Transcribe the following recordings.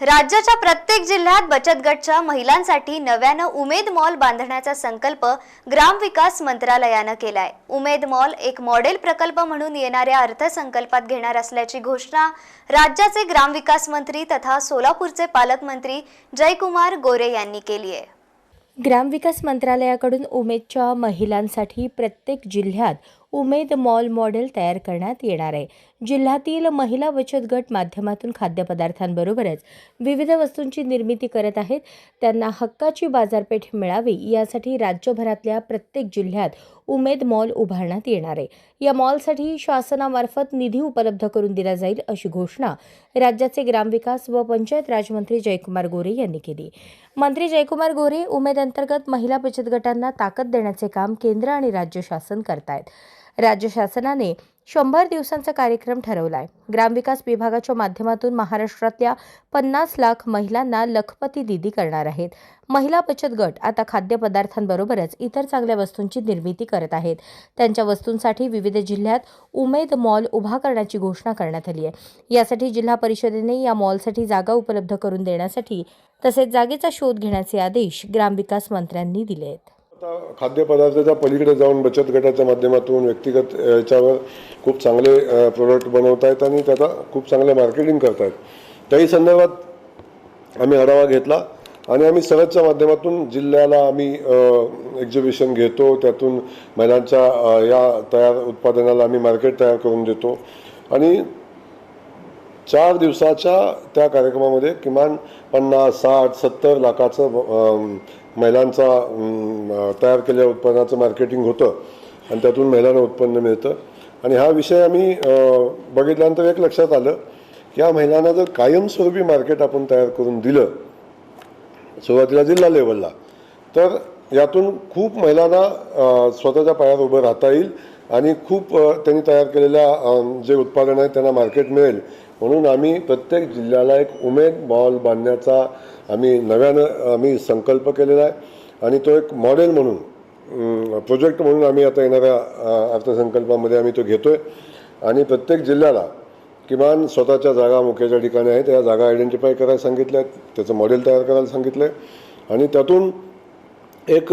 राज्याच्या प्रत्येक जिल्ह्यात बचत गटच्या महिलांसाठी नव्यानं उमेद मॉल बांधण्याचा संकल्प ग्रामविकास मंत्रालयानं केलाय. उमेद मॉल एक मॉडेल प्रकल्प म्हणून येणाऱ्या अर्थसंकल्पात घेणार असल्याची घोषणा राज्याचे ग्रामविकास मंत्री तथा सोलापूरचे पालकमंत्री जयकुमार गोरे यांनी केली आहे. ग्रामविकास मंत्रालयाकडून उमेदच्या महिलांसाठी प्रत्येक जिल्ह्यात उमेद मॉल मॉडेल तयार करण्यात येणार आहे. जिल्ह्यातील महिला बचत गट माध्यमातून खाद्यपदार्थांबरोबरच विविध वस्तूंची निर्मिती करत आहेत. त्यांना हक्काची बाजारपेठ मिळावी यासाठी राज्यभरातल्या प्रत्येक जिल्ह्यात उमेद मॉल उभारण्यात येणार आहे. या मॉलसाठी शासनामार्फत निधी उपलब्ध करून दिला जाईल अशी घोषणा राज्याचे ग्रामविकास व पंचायत राजमंत्री जयकुमार गोरे यांनी केली. मंत्री जयकुमार गोरे उमेद अंतर्गत महिला बचत गटांना ताकद देण्याचे काम केंद्र आणि राज्य शासन करतायत. राज्य शासनाने शंभर दिवसांचा कार्यक्रम ठरवला आहे ग्रामविकास विभागाच्या माध्यमातून महाराष्ट्रातल्या पन्नास लाख महिलांना लखपती दिदी करणार आहेत. महिला बचत गट आता खाद्यपदार्थांबरोबरच इतर चांगल्या वस्तूंची निर्मिती करत आहेत. त्यांच्या वस्तूंसाठी विविध जिल्ह्यात उमेद मॉल उभा करण्याची घोषणा करण्यात आली आहे. यासाठी जिल्हा परिषदेने या मॉलसाठी जागा उपलब्ध करून देण्यासाठी तसेच जागेचा शोध घेण्याचे आदेश ग्रामविकास मंत्र्यांनी दिले आहेत. आता खाद्यपदार्थाच्या पलीकडे जाऊन बचत गटाच्या माध्यमातून व्यक्तिगत याच्यावर खूप चांगले प्रोडक्ट बनवत आहेत आणि त्याचा खूप चांगलं मार्केटिंग करत आहेत. त्याही संदर्भात आम्ही आढावा घेतला आणि आम्ही सरसच्या माध्यमातून जिल्ह्याला आम्ही एक्झिबिशन घेतो त्यातून महिलांच्या या तयार उत्पादनाला आम्ही मार्केट तयार करून देतो. आणि चार दिवसाच्या त्या कार्यक्रमामध्ये किमान पन्नास साठ सत्तर लाखाचं महिलांचा तयार केलेल्या उत्पन्नाचं मार्केटिंग होतं. आणि त्यातून महिलांना उत्पन्न मिळतं. आणि हा विषय आम्ही बघितल्यानंतर एक लक्षात आलं की या महिलांना जर कायमस्वरूपी मार्केट आपण तयार करून दिलं सुरुवातीला जिल्हा लेवलला तर यातून खूप महिलांना स्वतःच्या पायावर उभं राहता येईल. आणि खूप त्यांनी तयार केलेल्या जे उत्पादन आहे त्यांना मार्केट मिळेल. म्हणून आम्ही प्रत्येक जिल्ह्याला एक उमेद मॉल बांधण्याचा आम्ही नव्यानं आम्ही संकल्प केलेला आहे. आणि तो एक मॉडेल म्हणून प्रोजेक्ट म्हणून आम्ही आता येणाऱ्या अर्थसंकल्पामध्ये आम्ही तो घेतो आहे आणि प्रत्येक जिल्ह्याला किमान स्वतःच्या जागा मुख्याच्या ठिकाणी आहेत. त्या जागा आयडेंटिफाय करायला सांगितल्या आहेत. त्याचं मॉडेल तयार करायला सांगितलं आहे आणि त्यातून एक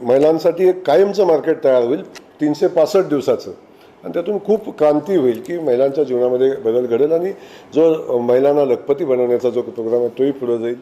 महिलांसाठी एक कायमचं मार्केट तयार होईल तीनशे पासष्ट दिवसाचं. आणि त्यातून खूप क्रांती होईल की महिलांच्या जीवनामध्ये बदल घडेल आणि जो महिलांना लखपती बनवण्याचा जो प्रोग्राम आहे तोही पुढे जाईल.